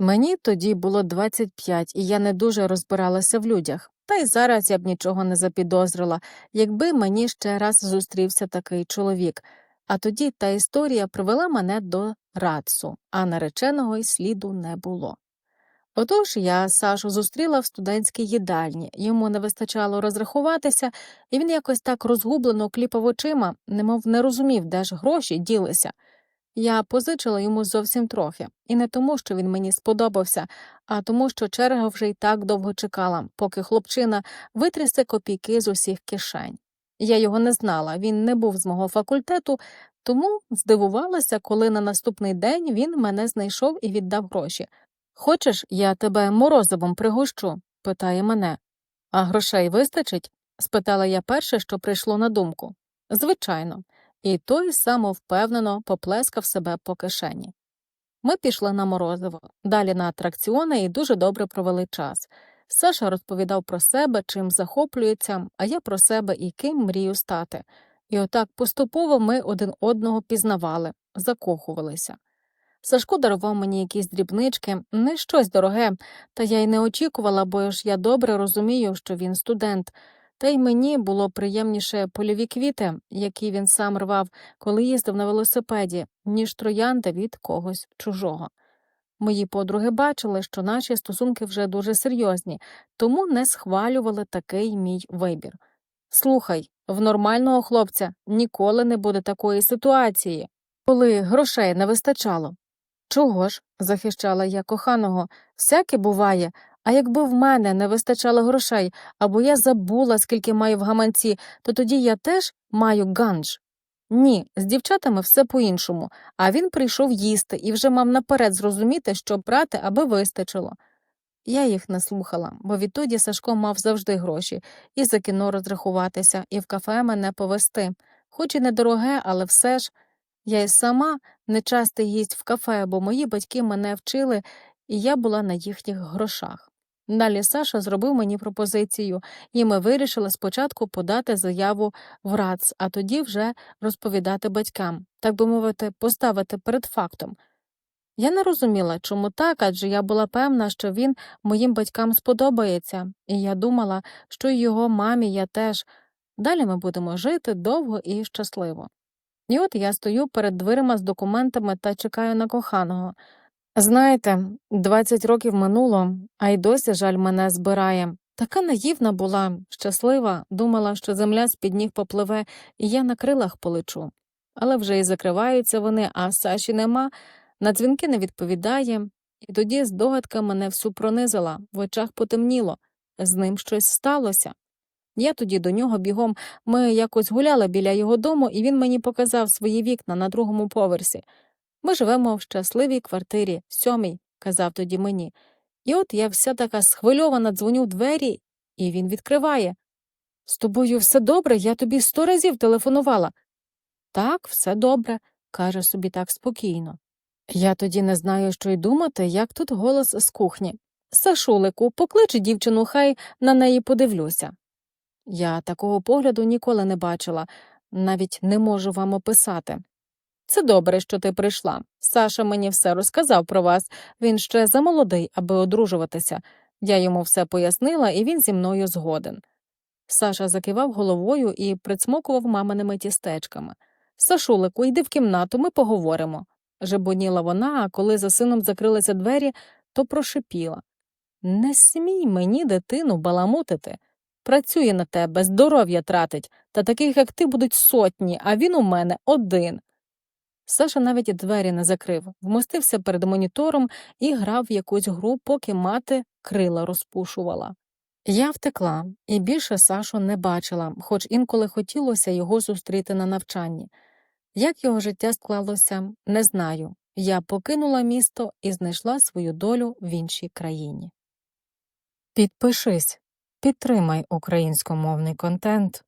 Мені тоді було 25, і я не дуже розбиралася в людях. Та й зараз я б нічого не запідозрила, якби мені ще раз зустрівся такий чоловік. А тоді та історія привела мене до Рацу, а нареченого й сліду не було. Отож я Сашу зустріла в студентській їдальні, йому не вистачало розрахуватися, і він якось так розгублено кліпав очима, немов не розумів, де ж гроші ділися. Я позичила йому зовсім трохи, і не тому, що він мені сподобався, а тому, що черга вже й так довго чекала, поки хлопчина витрясе копійки з усіх кишень. Я його не знала, він не був з мого факультету, тому здивувалася, коли на наступний день він мене знайшов і віддав гроші. Хочеш, я тебе морозивом пригощу? питає мене. А грошей вистачить? спитала я перше, що прийшло на думку. Звичайно, і той самовпевнено поплескав себе по кишені. Ми пішли на морозиво, далі на атракціони і дуже добре провели час. Саша розповідав про себе, чим захоплюється, а я про себе і ким мрію стати. І отак поступово ми один одного пізнавали, закохувалися. Сашко дарував мені якісь дрібнички, не щось дороге, та я й не очікувала, бо ж я добре розумію, що він студент. Та й мені було приємніше польові квіти, які він сам рвав, коли їздив на велосипеді, ніж троянда від когось чужого. Мої подруги бачили, що наші стосунки вже дуже серйозні, тому не схвалювали такий мій вибір. Слухай, в нормального хлопця ніколи не буде такої ситуації, коли грошей не вистачало. Чого ж, захищала я коханого, всяке буває, а якби в мене не вистачало грошей, або я забула, скільки маю в гаманці, то тоді я теж маю ганж. Ні, з дівчатами все по-іншому, а він прийшов їсти і вже мав наперед зрозуміти, що брати, аби вистачило. Я їх не слухала, бо відтоді Сашко мав завжди гроші і за кіно розрахуватися, і в кафе мене повести. Хоч і недороге, але все ж я й сама не часто їсть в кафе, бо мої батьки мене вчили, і я була на їхніх грошах. Далі Саша зробив мені пропозицію, і ми вирішили спочатку подати заяву в РАЦ, а тоді вже розповідати батькам, так би мовити, поставити перед фактом. Я не розуміла, чому так, адже я була певна, що він моїм батькам сподобається, і я думала, що його мамі я теж. Далі ми будемо жити довго і щасливо. І от я стою перед дверима з документами та чекаю на коханого. Знаєте, 20 років минуло, а й досі жаль мене збирає. Така наївна була, щаслива, думала, що земля з-під ніг попливе, і я на крилах полечу. Але вже і закриваються вони, а Саші нема, на дзвінки не відповідає, і тоді здогадка мене всю пронизила, в очах потемніло, з ним щось сталося. Я тоді до нього бігом, ми якось гуляли біля його дому, і він мені показав свої вікна на другому поверсі. Ми живемо в щасливій квартирі, сьомій, казав тоді мені. І от я вся така схвильована дзвоню в двері, і він відкриває. З тобою все добре, я тобі сто разів телефонувала. Так, все добре, каже собі так спокійно. Я тоді не знаю, що й думати, як тут голос з кухні. Сашулику, поклич дівчину, хай на неї подивлюся. Я такого погляду ніколи не бачила, навіть не можу вам описати. Це добре, що ти прийшла. Саша мені все розказав про вас. Він ще замолодий, аби одружуватися. Я йому все пояснила, і він зі мною згоден. Саша закивав головою і прицмокував маминими тістечками. Сашулику, йди в кімнату, ми поговоримо. Жебоніла вона, а коли за сином закрилися двері, то прошипіла. Не смій мені дитину баламутити. Працює на тебе, здоров'я тратить, та таких, як ти, будуть сотні, а він у мене один. Саша навіть двері не закрив, вмостився перед монітором і грав в якусь гру, поки мати крила розпушувала. Я втекла і більше Сашу не бачила, хоч інколи хотілося його зустріти на навчанні. Як його життя склалося, не знаю. Я покинула місто і знайшла свою долю в іншій країні. Підпишись, підтримай українськомовний контент.